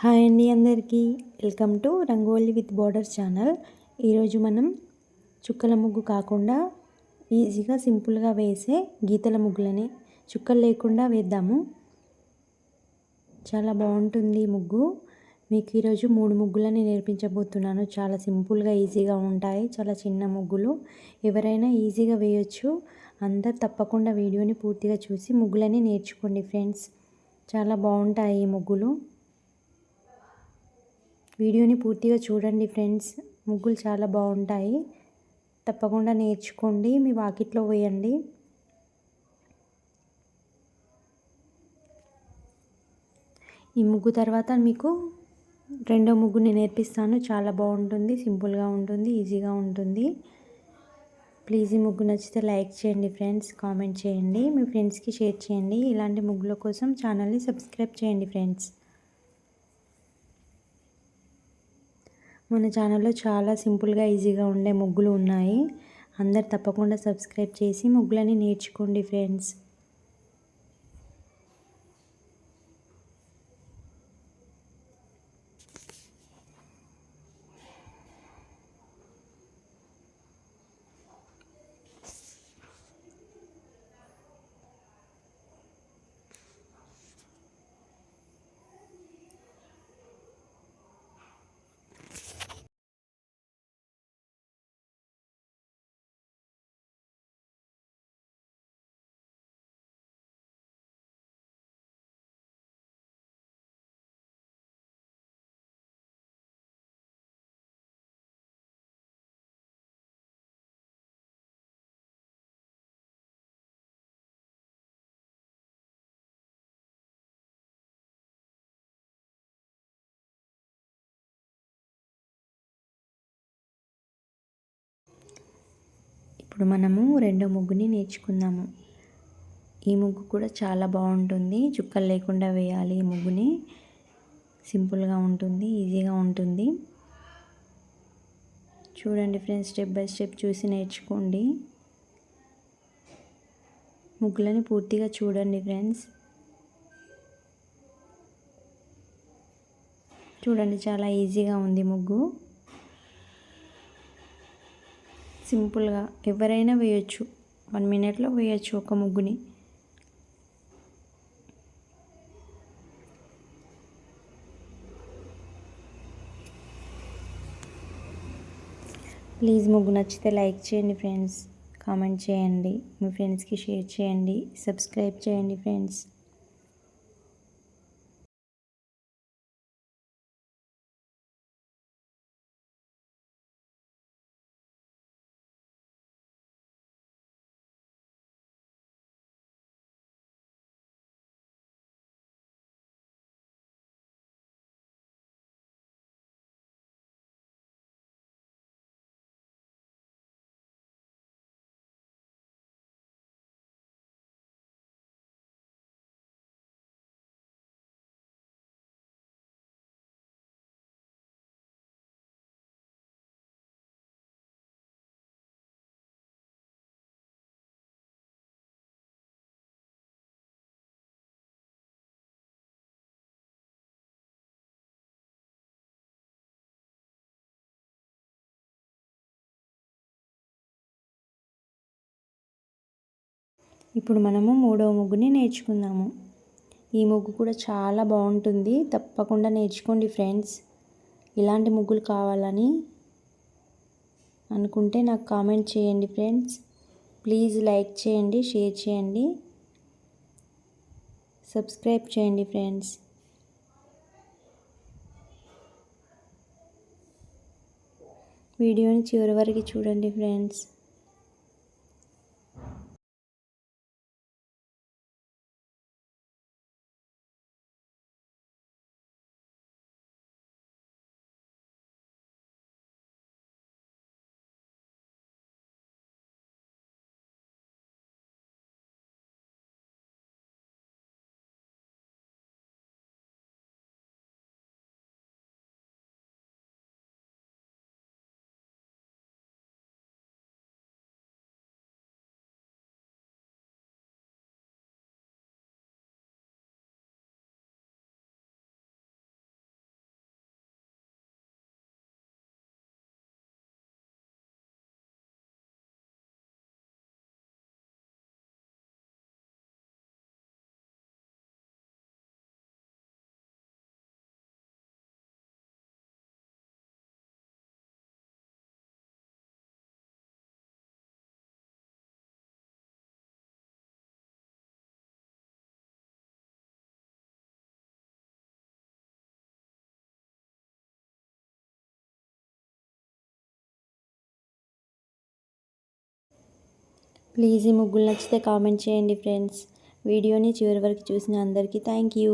Hi అండి అందరికీ. Welcome to rangoli with borders channel. ఈరోజు మనం చుక్కల ముగ్గు కాకుండా ఈజీగా సింపుల్గా వేసే గీతల ముగ్గులని చుక్కలు లేకుండా వేద్దాము. చాలా బాగుంటుంది ముగ్గు. మీకు ఈరోజు మూడు ముగ్గులని నేర్పించబోతున్నాను. చాలా సింపుల్గా ఈజీగా ఉంటాయి. చాలా చిన్న ముగ్గులు. ఎవరైనా ఈజీగా వేయొచ్చు. అందరు తప్పకుండా వీడియోని పూర్తిగా చూసి ముగ్గులని నేర్చుకోండి ఫ్రెండ్స్. చాలా బాగుంటాయి ఈ ముగ్గులు. వీడియోని పూర్తిగా చూడండి ఫ్రెండ్స్. ముగ్గులు చాలా బాగుంటాయి. తప్పకుండా నేర్చుకోండి. మీ వాకిట్లో వేయండి. ఈ ముగ్గు తర్వాత మీకు రెండో ముగ్గుని నేర్పిస్తాను. చాలా బాగుంటుంది. సింపుల్గా ఉంటుంది. ఈజీగా ఉంటుంది. ప్లీజ్ ఈ ముగ్గు నచ్చితే లైక్ చేయండి ఫ్రెండ్స్. కామెంట్ చేయండి. మీ ఫ్రెండ్స్కి షేర్ చేయండి. ఇలాంటి ముగ్గుల కోసం ఛానల్ని సబ్స్క్రైబ్ చేయండి ఫ్రెండ్స్. మన ఛానల్లో చాలా సింపుల్గా ఈజీగా ఉండే ముగ్గులు ఉన్నాయి. అందరు తప్పకుండా సబ్స్క్రైబ్ చేసి ముగ్గులని నేర్చుకోండి ఫ్రెండ్స్. ఇప్పుడు మనము రెండో ముగ్గుని నేర్చుకుందాము ఈ ముగ్గు కూడా చాలా బాగుంటుంది. చుక్కలు లేకుండా వేయాలి ఈ ముగ్గుని. సింపుల్గా ఉంటుంది ఈజీగా ఉంటుంది. చూడండి ఫ్రెండ్స్ స్టెప్ బై స్టెప్ చూసి నేర్చుకోండి. ముగ్గులని పూర్తిగా చూడండి ఫ్రెండ్స్. చూడండి చాలా ఈజీగా ఉంది ముగ్గు. సింపుల్గా ఎవరైనా వేయచ్చు. వన్ మినిట్లో వేయచ్చు ఒక ముగ్గుని. ప్లీజ్ ముగ్గు నచ్చితే లైక్ చేయండి ఫ్రెండ్స్. కామెంట్ చేయండి. మీ ఫ్రెండ్స్కి షేర్ చేయండి. సబ్స్క్రైబ్ చేయండి ఫ్రెండ్స్. ఇప్పుడు మనము మూడవ ముగ్గుని నేర్చుకుందాము. ఈ ముగ్గు కూడా చాలా బాగుంటుంది. తప్పకుండా నేర్చుకోండి ఫ్రెండ్స్. ఇలాంటి ముగ్గులు కావాలని అనుకుంటే నాకు కామెంట్ చేయండి ఫ్రెండ్స్. ప్లీజ్ లైక్ చేయండి షేర్ చేయండి. సబ్స్క్రైబ్ చేయండి ఫ్రెండ్స్. వీడియోని చివరి వరకు చూడండి ఫ్రెండ్స్. ప్లీజ్ ఈ ముగ్గులు నచ్చితే కామెంట్ చేయండి ఫ్రెండ్స్. వీడియోని చివరి వరకు చూసిన అందరికీ థ్యాంక్ యూ.